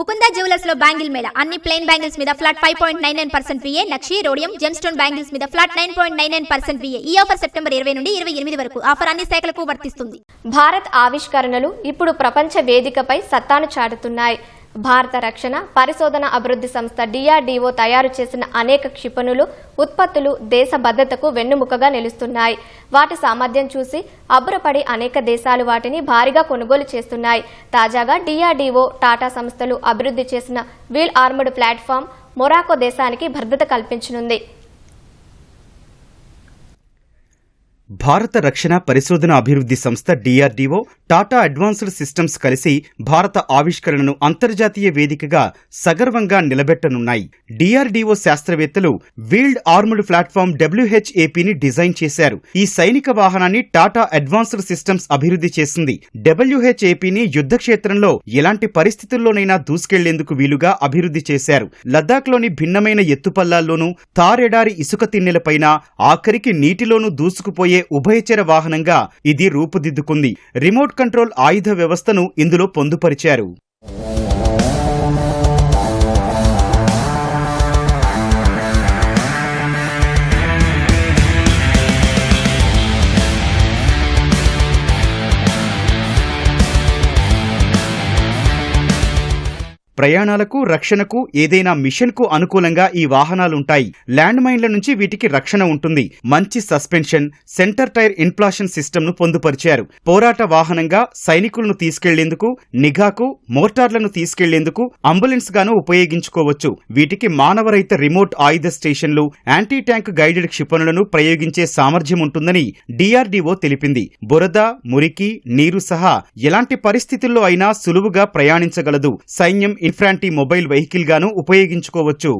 Mukunda జ్యువెలర్స్లో bangle mela. అన్ని plain bangles మీద flat five point nine nine percent VA నక్షి rhodium gem stone bangles మీద flat nine point nine nine percent VA ఈ offer September ఇరవై నుండి ఇరవై ఎనిమిది వరకు ఆఫర్ అన్ని శాఖలకు వర్తిస్తుంది. భారత్ ఆవిష్కరణలు ఇప్పుడు ప్రపంచ వేదికపై సత్తాను చాటుతున్నాయి. భారత రక్షణ పరిశోధన అభివృద్ధి సంస్థ డిఆర్డీఓ తయారు చేసిన అనేక క్షిపణులు ఉత్పత్తులు దేశ భద్రతకు వెన్నుముకగా నిలుస్తున్నాయి. వాటి సామర్థ్యం చూసి అబ్బురపడి అనేక దేశాలు వాటిని భారీగా కొనుగోలు చేస్తున్నాయి. తాజాగా డిఆర్డీఓ టాటా సంస్థలు అభివృద్ధి చేసిన వీల్ ఆర్మడ్ ప్లాట్ఫామ్ మొరాకో దేశానికి భద్రత కల్పించనుంది. భారత రక్షణ పరిశోధన అభివృద్ధి సంస్థ డిఆర్డీఓ టాటా అడ్వాన్స్డ్ సిస్టమ్స్ కలిసి భారత ఆవిష్కరణను అంతర్జాతీయ వేదికగా సగర్వంగా నిలబెట్టనున్నాయి. డిఆర్డీఓ శాస్త్రవేత్తలు వీల్డ్ ఆర్మ్డ్ ప్లాట్ఫామ్ డబ్ల్యూహెచ్ఏపీని డిజైన్ చేశారు. ఈ సైనిక వాహనాన్ని టాటా అడ్వాన్స్డ్ సిస్టమ్స్ అభివృద్ధి చేసింది. డబ్ల్యూహెచ్ఏపీని యుద్ధ క్షేత్రంలో ఎలాంటి పరిస్థితుల్లోనైనా దూసుకెళ్ళేందుకు వీలుగా అభివృద్ధి చేశారు. లద్దాఖ్లోని భిన్నమైన ఎత్తుపల్లాల్లోనూ తారెడారి ఇసుక తిన్నెలపైన ఆఖరికి నీటిలోనూ దూసుకుపోయే ఉభయచర వాహనంగా ఇది రూపుదిద్దుకుంది. రిమోట్ కంట్రోల్ ఆయుధ వ్యవస్థను ఇందులో పొందుపరిచారు. ప్రయాణాలకు రక్షణకు ఏదైనా మిషన్కు అనుకూలంగా ఈ వాహనాలుంటాయి. ల్యాండ్ మైన్ల నుంచి వీటికి రక్షణ ఉంటుంది. మంచి సస్పెన్షన్ సెంటర్ టైర్ ఇన్ప్లాషన్ సిస్టమ్ను పొందుపరిచారు. పోరాట వాహనంగా సైనికులను తీసుకెళ్ళేందుకు నిఘాకు మోటార్లను తీసుకెళ్ళేందుకు అంబులెన్స్ గాను ఉపయోగించుకోవచ్చు. వీటికి మానవరహిత రిమోట్ ఆయుధ స్టేషన్లు యాంటీ ట్యాంక్ గైడెడ్ క్షిపణులను ప్రయోగించే సామర్థ్యం ఉంటుందని డిఆర్డీఓ తెలిపింది. బురద మురికి నీరు సహా ఎలాంటి పరిస్థితుల్లో అయినా సులువుగా ప్రయాణించగలదు. సైన్యం ఇన్ఫ్రాంటీ మొబైల్ వెహికల్ గాను ఉపయోగించుకోవచ్చు.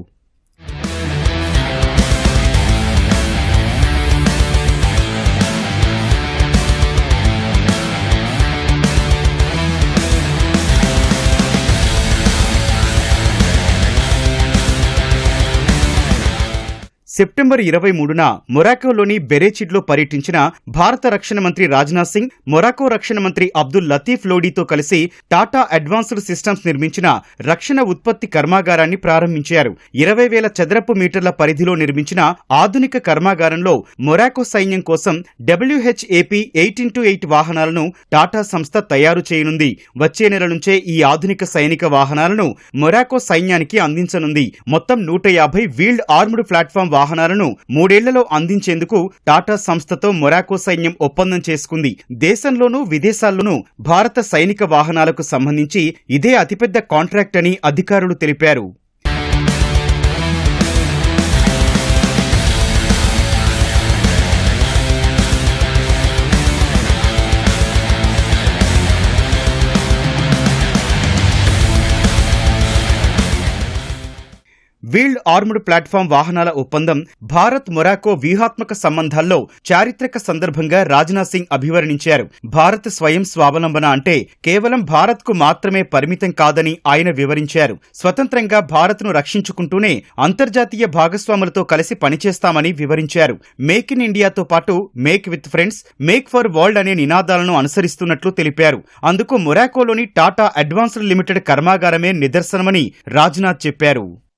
సెప్టెంబర్ ఇరవై మూడున మొరాకోలోని బెరేచిడ్లో పర్యటించిన భారత రక్షణ మంత్రి రాజ్నాథ్ సింగ్ మొరాకో రక్షణ మంత్రి అబ్దుల్ లతీఫ్ లోడీతో కలిసి టాటా అడ్వాన్స్డ్ సిస్టమ్స్ నిర్మించిన రక్షణ ఉత్పత్తి కర్మాగారాన్ని ప్రారంభించారు. ఇరవై వేల చదరపు మీటర్ల పరిధిలో నిర్మించిన ఆధునిక కర్మాగారంలో మొరాకో సైన్యం కోసం డబ్ల్యూహెచ్ఏపీ ఎయిట్ ఇంటూ ఎయిట్ వాహనాలను టాటా సంస్థ తయారు చేయనుంది. వచ్చే నెల నుంచే ఈ ఆధునిక సైనిక వాహనాలను మొరాకో సైన్యానికి అందించనుంది. మొత్తం నూట యాభై వీల్డ్ ఆర్మ్డ్ ప్లాట్ఫామ్ వాహనాలను మూడేళ్ళలో అందించేందుకు టాటా సంస్థతో మొరాకో సైన్యం ఒప్పందం చేసుకుంది. దేశంలోనూ విదేశాల్లోనూ భారత సైనిక వాహనాలకు సంబంధించి ఇదే అతిపెద్ద కాంట్రాక్ట్ అని అధికారులు తెలిపారు. వీల్డ్ ఆర్మ్డ్ ప్లాట్ఫామ్ వాహనాల ఒప్పందం భారత్ మొరాకో వ్యూహాత్మక సంబంధాల్లో చారిత్రక సందర్భంగా రాజ్నాథ్ సింగ్ అభివర్ణించారు. భారత్ స్వయం స్వావలంబన అంటే కేవలం భారత్కు మాత్రమే పరిమితం కాదని ఆయన వివరించారు. స్వతంత్రంగా భారత్ను రక్షించుకుంటూనే అంతర్జాతీయ భాగస్వాములతో కలిసి పనిచేస్తామని వివరించారు. మేక్ ఇన్ ఇండియాతో పాటు make with friends make for world అనే నినాదాలను అనుసరిస్తున్నట్లు తెలిపారు. అందుకు మొరాకోలోని టాటా అడ్వాన్స్డ్ లిమిటెడ్ కర్మాగారమే నిదర్శనమని రాజ్నాథ్ చెప్పారు.